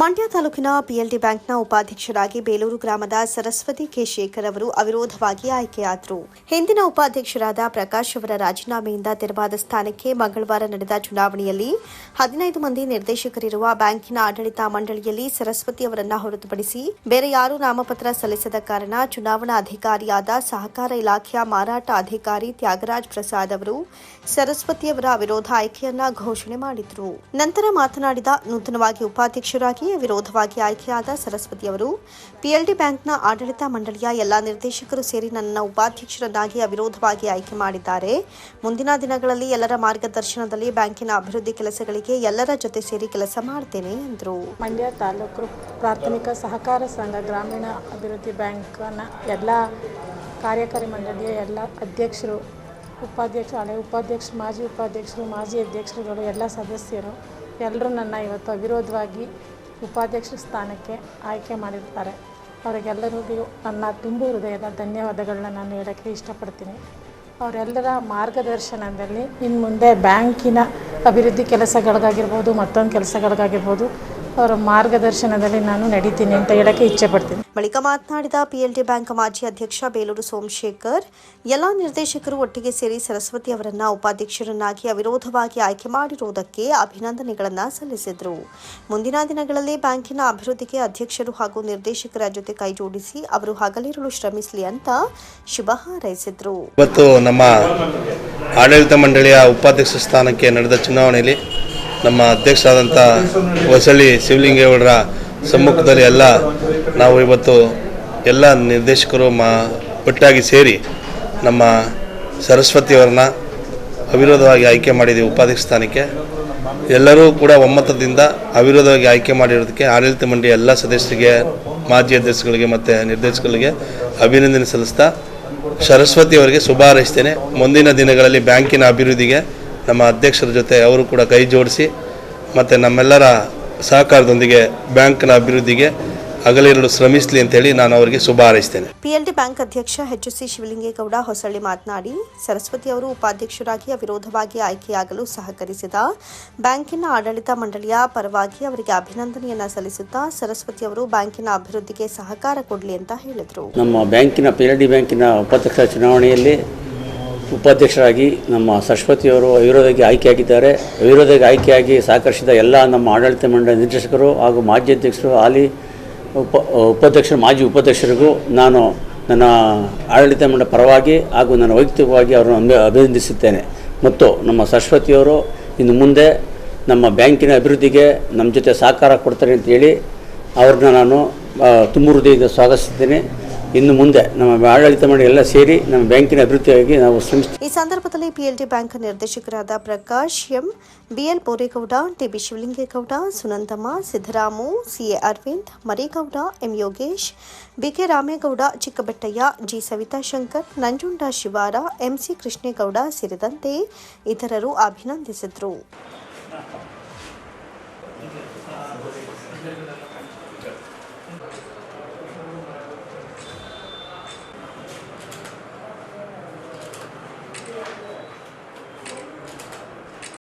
ಮಂಡ್ಯ ತಾಲೂಕಿನ ಪಿಎಲ್ಡಿ ಬ್ಯಾಂಕ್ನ ಉಪಾಧ್ಯಕ್ಷರಾಗಿ ಬೇಲೂರು ಗ್ರಾಮದ ಸರಸ್ವತಿ ಕೆ ಶೇಖರ್ ಅವರು ಅವಿರೋಧವಾಗಿ ಆಯ್ಕೆಯಾದರು. ಹಿಂದಿನ ಉಪಾಧ್ಯಕ್ಷರಾದ ಪ್ರಕಾಶ್ ಅವರ ರಾಜೀನಾಮೆಯಿಂದ ತೆರವಾದ ಸ್ಥಾನಕ್ಕೆ ಮಂಗಳವಾರ ನಡೆದ ಚುನಾವಣೆಯಲ್ಲಿ ಹದಿನೈದು ಮಂದಿ ನಿರ್ದೇಶಕರಿರುವ ಬ್ಯಾಂಕಿನ ಆಡಳಿತ ಮಂಡಳಿಯಲ್ಲಿ ಸರಸ್ವತಿ ಅವರನ್ನ ಹೊರತುಪಡಿಸಿ ಬೇರೆ ಯಾರೂ ನಾಮಪತ್ರ ಸಲ್ಲಿಸದ ಕಾರಣ ಚುನಾವಣಾ ಅಧಿಕಾರಿಯಾದ ಸಹಕಾರ ಇಲಾಖೆಯ ಮಾರಾಟ ಅಧಿಕಾರಿ ತ್ಯಾಗರಾಜ್ ಪ್ರಸಾದ್ ಅವರು ಸರಸ್ವತಿ ಅವರ ಅವಿರೋಧ ಆಯ್ಕೆಯನ್ನ ಘೋಷಣೆ ಮಾಡಿದರು. ನಂತರ ಮಾತನಾಡಿದ ನೂತನವಾಗಿ ಉಪಾಧ್ಯಕ್ಷರಾಗಿ ವಿರೋಧವಾಗಿ ಆಯ್ಕೆಯಾದ ಸರಸ್ವತಿ ಅವರು, ಪಿಎಲ್ಡಿ ಬ್ಯಾಂಕ್ನ ಆಡಳಿತ ಮಂಡಳಿಯ ಎಲ್ಲ ನಿರ್ದೇಶಕರು ಸೇರಿ ನನ್ನ ಉಪಾಧ್ಯಕ್ಷರನ್ನಾಗಿ ಅವಿರೋಧವಾಗಿ ಆಯ್ಕೆ ಮಾಡಿದ್ದಾರೆ. ಮುಂದಿನ ದಿನಗಳಲ್ಲಿ ಎಲ್ಲರ ಮಾರ್ಗದರ್ಶನದಲ್ಲಿ ಬ್ಯಾಂಕಿನ ಅಭಿವೃದ್ಧಿ ಕೆಲಸಗಳಿಗೆ ಎಲ್ಲರ ಜೊತೆ ಸೇರಿ ಕೆಲಸ ಮಾಡ್ತೇನೆ, ಎಂದರು. ಮಂಡ್ಯ ತಾಲೂಕು ಪ್ರಾಥಮಿಕ ಸಹಕಾರ ಸಂಘ ಗ್ರಾಮೀಣ ಅಭಿವೃದ್ಧಿ ಬ್ಯಾಂಕನ ಎಲ್ಲ ಕಾರ್ಯಕಾರಿ ಮಂಡಳಿಯ ಎಲ್ಲ ಅಧ್ಯಕ್ಷರು, ಉಪಾಧ್ಯಕ್ಷ, ಹಳೆ ಉಪಾಧ್ಯಕ್ಷರು, ಮಾಜಿ ಉಪಾಧ್ಯಕ್ಷರು, ಮಾಜಿ ಅಧ್ಯಕ್ಷರುಗಳು, ಎಲ್ಲ ಸದಸ್ಯರು ಎಲ್ಲರೂ ನನ್ನ ಇವತ್ತು ಅವಿರೋಧವಾಗಿ ಉಪಾಧ್ಯಕ್ಷ ಸ್ಥಾನಕ್ಕೆ ಆಯ್ಕೆ ಮಾಡಿರ್ತಾರೆ. ಅವರಿಗೆಲ್ಲರಿಗೂ ನನ್ನ ತುಂಬು ಹೃದಯದ ಧನ್ಯವಾದಗಳನ್ನ ನಾನು ಹೇಳೋಕ್ಕೆ ಇಷ್ಟಪಡ್ತೀನಿ. ಅವರೆಲ್ಲರ ಮಾರ್ಗದರ್ಶನದಲ್ಲಿ ಇನ್ನು ಮುಂದೆ ಬ್ಯಾಂಕಿನ ಅಭಿವೃದ್ಧಿ ಕೆಲಸಗಳಿಗಾಗಿರ್ಬೋದು ಮತ್ತೊಂದು ಕೆಲಸಗಳಿಗಾಗಿರ್ಬೋದು ಅವರ ಮಾರ್ಗದರ್ಶನದಲ್ಲಿ ನಾನು ನಡೀತೀನಿ ಅಂತ ಹೇಳಕ್ಕೆ ಇಚ್ಛೆ ಪಡ್ತೀನಿ. ಬಳಿಕ ಮಾತನಾಡಿದ ಪಿಎಲ್ಡಿ ಬ್ಯಾಂಕ್ ಮಾಜಿ ಅಧ್ಯಕ್ಷ ಬೇಲೂರು ಸೋಮಶೇಖರ್ ಎಲ್ಲಾ ನಿರ್ದೇಶಕರು ಒಟ್ಟಿಗೆ ಸೇರಿ ಸರಸ್ವತಿ ಅವರನ್ನ ಉಪಾಧ್ಯಕ್ಷರನ್ನಾಗಿ ಅವಿರೋಧವಾಗಿ ಆಯ್ಕೆ ಮಾಡಿರುವುದಕ್ಕೆ ಅಭಿನಂದನೆಗಳನ್ನ ಸಲ್ಲಿಸಿದರು. ಮುಂದಿನ ದಿನಗಳಲ್ಲಿ ಬ್ಯಾಂಕಿನ ಅಭಿವೃದ್ಧಿಗೆ ಅಧ್ಯಕ್ಷರು ಹಾಗೂ ನಿರ್ದೇಶಕರ ಜೊತೆ ಕೈಜೋಡಿಸಿ ಅವರು ಹಗಲಿರುಳು ಶ್ರಮಿಸಲಿ ಅಂತ ಶುಭ ಹಾರೈಸಿದ್ರು. ಇವತ್ತು ನಮ್ಮ ಆಡಳಿತ ಮಂಡಳಿಯ ಉಪಾಧ್ಯಕ್ಷ ಸ್ಥಾನಕ್ಕೆ ನಡೆದ ಚುನಾವಣೆಯಲ್ಲಿ ನಮ್ಮ ಅಧ್ಯಕ್ಷರಾದಂಥ ಹೊಸಳ್ಳಿ ಶಿವಲಿಂಗೇಗೌಡರ ಸಮ್ಮುಖದಲ್ಲಿ ಎಲ್ಲ ನಾವು ಇವತ್ತು ಎಲ್ಲ ನಿರ್ದೇಶಕರು ಮಾ ಒಟ್ಟಾಗಿ ಸೇರಿ ನಮ್ಮ ಸರಸ್ವತಿಯವರನ್ನ ಅವಿರೋಧವಾಗಿ ಆಯ್ಕೆ ಮಾಡಿದ್ದೀವಿ ಉಪಾಧ್ಯಕ್ಷ ಸ್ಥಾನಕ್ಕೆ. ಎಲ್ಲರೂ ಕೂಡ ಒಮ್ಮತದಿಂದ ಅವಿರೋಧವಾಗಿ ಆಯ್ಕೆ ಮಾಡಿರೋದಕ್ಕೆ ಆಡಳಿತ ಮಂಡಳಿ ಎಲ್ಲ ಸದಸ್ಯರಿಗೆ, ಮಾಜಿ ಅಧ್ಯಕ್ಷಗಳಿಗೆ ಮತ್ತು ನಿರ್ದೇಶಕರಿಗೆ ಅಭಿನಂದನೆ ಸಲ್ಲಿಸ್ತಾ ಸರಸ್ವತಿಯವರಿಗೆ ಶುಭ ಹಾರೈಸ್ತೇನೆ. ಮುಂದಿನ ದಿನಗಳಲ್ಲಿ ಬ್ಯಾಂಕಿನ ಅಭಿವೃದ್ಧಿಗೆ ನಮ್ಮ ಅಧ್ಯಕ್ಷರ ಜೊತೆ ಅವರು ಕೂಡ ಕೈ ಜೋಡಿಸಿ ಮತ್ತು ನಮ್ಮೆಲ್ಲರ ಸಹಕಾರದೊಂದಿಗೆ ಬ್ಯಾಂಕ್ನ ಅಭಿವೃದ್ಧಿಗೆ ಹಗಲಿರಲು ಶ್ರಮಿಸಲಿ ಅಂತೇಳಿ ನಾನು ಅವರಿಗೆ ಶುಭ ಹಾರೈಸ್ತೇನೆ. ಪಿಎಲ್ಡಿ ಬ್ಯಾಂಕ್ ಅಧ್ಯಕ್ಷ ಎಚ್ ಸಿ ಶಿವಲಿಂಗೇಗೌಡ ಹೊಸಳ್ಳಿ ಮಾತನಾಡಿ ಸರಸ್ವತಿ ಅವರು ಉಪಾಧ್ಯಕ್ಷರಾಗಿ ಅವಿರೋಧವಾಗಿ ಆಯ್ಕೆಯಾಗಲು ಸಹಕರಿಸಿದ ಬ್ಯಾಂಕಿನ ಆಡಳಿತ ಮಂಡಳಿಯ ಪರವಾಗಿ ಅವರಿಗೆ ಅಭಿನಂದನೆಯನ್ನು ಸಲ್ಲಿಸುತ್ತಾ ಸರಸ್ವತಿ ಅವರು ಬ್ಯಾಂಕಿನ ಅಭಿವೃದ್ಧಿಗೆ ಸಹಕಾರ ಕೊಡಲಿ ಅಂತ ಹೇಳಿದರು. ನಮ್ಮ ಬ್ಯಾಂಕಿನ ಪಿ ಎಲ್ ಡಿ ಬ್ಯಾಂಕಿನ ಉಪಾಧ್ಯಕ್ಷ ಚುನಾವಣೆಯಲ್ಲಿ ಉಪಾಧ್ಯಕ್ಷರಾಗಿ ನಮ್ಮ ಸರಸ್ವತಿಯವರು ಅವಿರೋಧಿಗೆ ಆಯ್ಕೆಯಾಗಿದ್ದಾರೆ. ಅವಿರೋಧಿಗೆ ಆಯ್ಕೆಯಾಗಿ ಸಹಕರಿಸಿದ ಎಲ್ಲ ನಮ್ಮ ಆಡಳಿತ ಮಂಡಳಿ ನಿರ್ದೇಶಕರು ಹಾಗೂ ಮಾಜಿ ಅಧ್ಯಕ್ಷರು, ಹಾಲಿ ಉಪ, ಉಪಾಧ್ಯಕ್ಷರು, ಮಾಜಿ ಉಪಾಧ್ಯಕ್ಷರಿಗೂ ನಾನು ನನ್ನ ಆಡಳಿತ ಮಂಡಳಿ ಪರವಾಗಿ ಹಾಗೂ ನನ್ನ ವೈಯಕ್ತಿಕವಾಗಿ ಅವರನ್ನು ಅಭಿ- ಅಭಿನಂದಿಸುತ್ತೇನೆ. ಮತ್ತು ನಮ್ಮ ಸರಸ್ವತಿಯವರು ಇನ್ನು ಮುಂದೆ ನಮ್ಮ ಬ್ಯಾಂಕಿನ ಅಭಿವೃದ್ಧಿಗೆ ನಮ್ಮ ಜೊತೆ ಸಹಕಾರ ಕೊಡ್ತಾರೆ ಅಂತೇಳಿ ಅವ್ರನ್ನ ನಾನು ತುಂಬ ಹೃದಯದಿಂದ ಸ್ವಾಗತಿಸುತ್ತೇನೆ. ಇನ್ನು ಮುಂದೆ ನಮ್ಮ ಆಡಳಿತ ಮಂಡಳಿ ಎಲ್ಲ ಸೇರಿ ನಮ್ಮ ಬ್ಯಾಂಕಿನ ಅಭಿವೃದ್ಧಿಯಾಗಿ ನಾವು ಶ್ರಮಿಸ್ತೀವಿ. ಈ ಸಂದರ್ಭದಲ್ಲಿ ಪಿಎಲ್ಡಿ ಬ್ಯಾಂಕ್ ನಿರ್ದೇಶಕರಾದ Prakash M, BL Boregowda, TB Shivalingegowda, Sunandamma, Siddaramu, CA Aravind, Maregowda, M Yogesh, BK Ramegowda, Chikkabettaiah, G Savitha Shankar, Nanjunda Shivara MC Krishnegowda ಸೇರಿದಂತೆ ಇತರರು ಅಭಿನಂದಿಸಿದರು.